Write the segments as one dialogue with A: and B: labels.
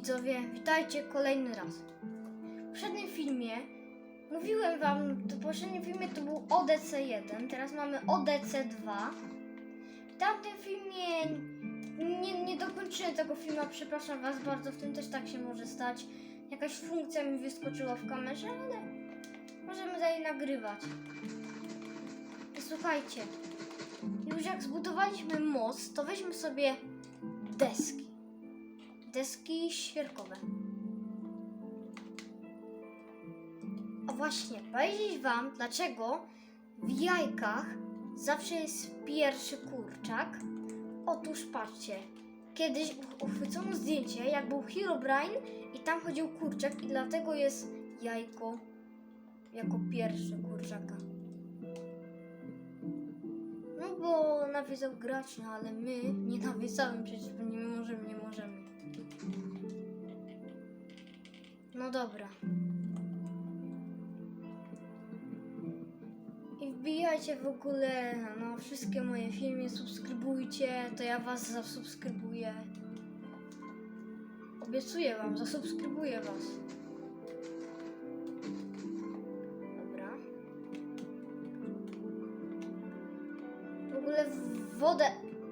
A: widzowie, witajcie kolejny raz. W poprzednim filmie mówiłem wam, w poprzednim filmie to był ODC1, teraz mamy ODC2. W tamtym filmie nie, nie dokończyłem tego filmu, przepraszam was bardzo, w tym też tak się może stać. Jakaś funkcja mi wyskoczyła w kamerze, ale możemy dalej nagrywać. I słuchajcie, już jak zbudowaliśmy most, to weźmy sobie deski. Deski świerkowe. A właśnie, powiedzieć wam, dlaczego w jajkach zawsze jest pierwszy kurczak. Otóż patrzcie, kiedyś uchwycono zdjęcie, jak był Herobrine i tam chodził kurczak i dlatego jest jajko jako pierwszy kurczaka. Bo nawiązał gracz, no ale my nie nawiązałem przecież, nie możemy, nie możemy. No dobra. I wbijajcie w ogóle no, wszystkie moje filmy, subskrybujcie, to ja was zasubskrybuję. Obiecuję wam, zasubskrybuję was. Wodę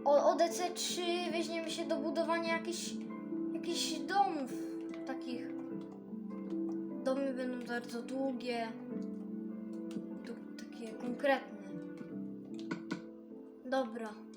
A: o ODC 3 weźmiemy się do budowania jakichś jakichś domów takich. Domy będą bardzo długie, takie konkretne. Dobra.